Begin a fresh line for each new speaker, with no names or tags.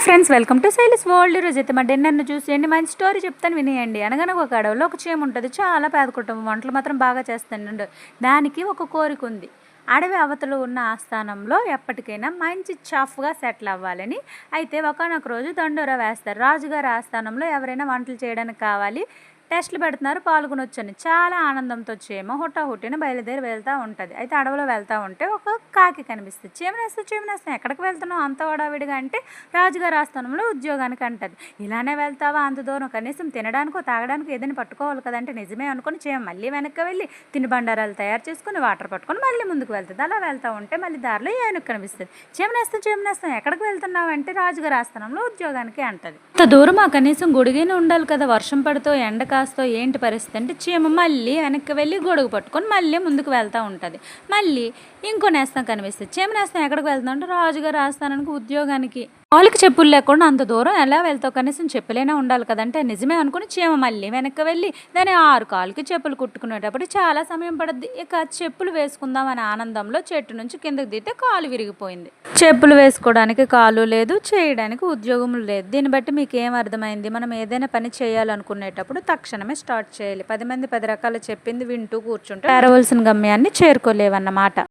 Hi friends welcome to సైలిస్ world ఈరోజు అయితే మా డిన్నర్ను చూసేయండి. మంచి స్టోరీ చెప్తాను వినేయండి. అనగానే ఒక అడవిలో ఒక చీమ ఉంటుంది. చాలా పేద కుటుంబం. వంటలు మాత్రం బాగా చేస్తాను దానికి ఒక కోరిక ఉంది. అడవి అవతలు ఉన్న ఆస్థానంలో ఎప్పటికైనా మంచి చఫ్గా సెటిల్ అవ్వాలని. అయితే ఒకనొక రోజు దండోరా వేస్తారు. రాజుగారి ఆస్థానంలో ఎవరైనా వంటలు చేయడానికి కావాలి. టెస్ట్లు పెడుతున్నారు పాల్గొనొచ్చని. చాలా ఆనందంతో చీమ హుట్టాహుట్టిన బయలుదేరి వెళ్తూ ఉంటుంది. అయితే అడవిలో వెళ్తూ ఉంటే ఒక కాకి కనిపిస్తుంది. చీమనేస్తే చీమనేస్తాను ఎక్కడికి వెళ్తున్నావు? అంత హడావిడిగా అంటే రాజుగారి ఆస్థానంలో ఉద్యోగానికి అంటది. ఇలానే వెళ్తావా? అంత దూరం కనీసం తినడానికో తాగడానికి ఏదైనా పట్టుకోవాలి కదంటే నిజమే అనుకుని చీమ మళ్ళీ వెనక్కి వెళ్ళి తినుబండారాలు తయారు చేసుకుని వాటర్ పట్టుకొని మళ్ళీ ముందుకు వెళ్తుంది. అలా వెళ్తూ ఉంటే మళ్ళీ దారిలో ఏనుగు కనిపిస్తుంది. చీమనేస్తాం చీమనేస్తాం ఎక్కడికి వెళ్తున్నావు అంటే రాజుగారి ఆస్థానంలో ఉద్యోగానికి అంటది. అంత దూరం ఆ కనీసం గుడిగానే ఉండాలి కదా. వర్షం పడుతూ ఎండక కాస్తో ఏంటి పరిస్థితి అంటే చీమ మళ్ళీ వెనక్కి వెళ్ళి గొడుగు పట్టుకొని మళ్ళీ ముందుకు వెళ్తూ ఉంటుంది. మళ్ళీ ఇంకో నేస్తం కనిపిస్తుంది. చీమ నేస్తం ఎక్కడికి వెళ్తాం అంటే రాజుగారు రాస్తాననికి ఉద్యోగానికి. వాళ్ళకి చెప్పులు లేకుండా అంత దూరం ఎలా వెళ్తావు? కనీసం చెప్పులైనా ఉండాలి కదంటే నిజమే అనుకుని చీమ మళ్ళీ వెనక్కి వెళ్ళి దాని ఆరు కాళ్ళకి చెప్పులు కుట్టుకునేటప్పుడు చాలా సమయం పడుద్ది. ఇక చెప్పులు వేసుకుందాం అనే ఆనందంలో చెట్టు నుంచి కిందకు దిగితే కాలు విరిగిపోయింది. చెప్పులు వేసుకోవడానికి కాలు లేదు చేయడానికి ఉద్యోగం లేదు. దీన్ని బట్టి మీకు ఏం అర్థమైంది? మనం ఏదైనా పని చేయాలనుకునేటప్పుడు తక్షణమే స్టార్ట్ చేయాలి. పది మంది పది రకాలు చెప్పింది వింటూ కూర్చుంటే చేరవలసిన గమ్యాన్ని చేరుకోలేవన్నమాట.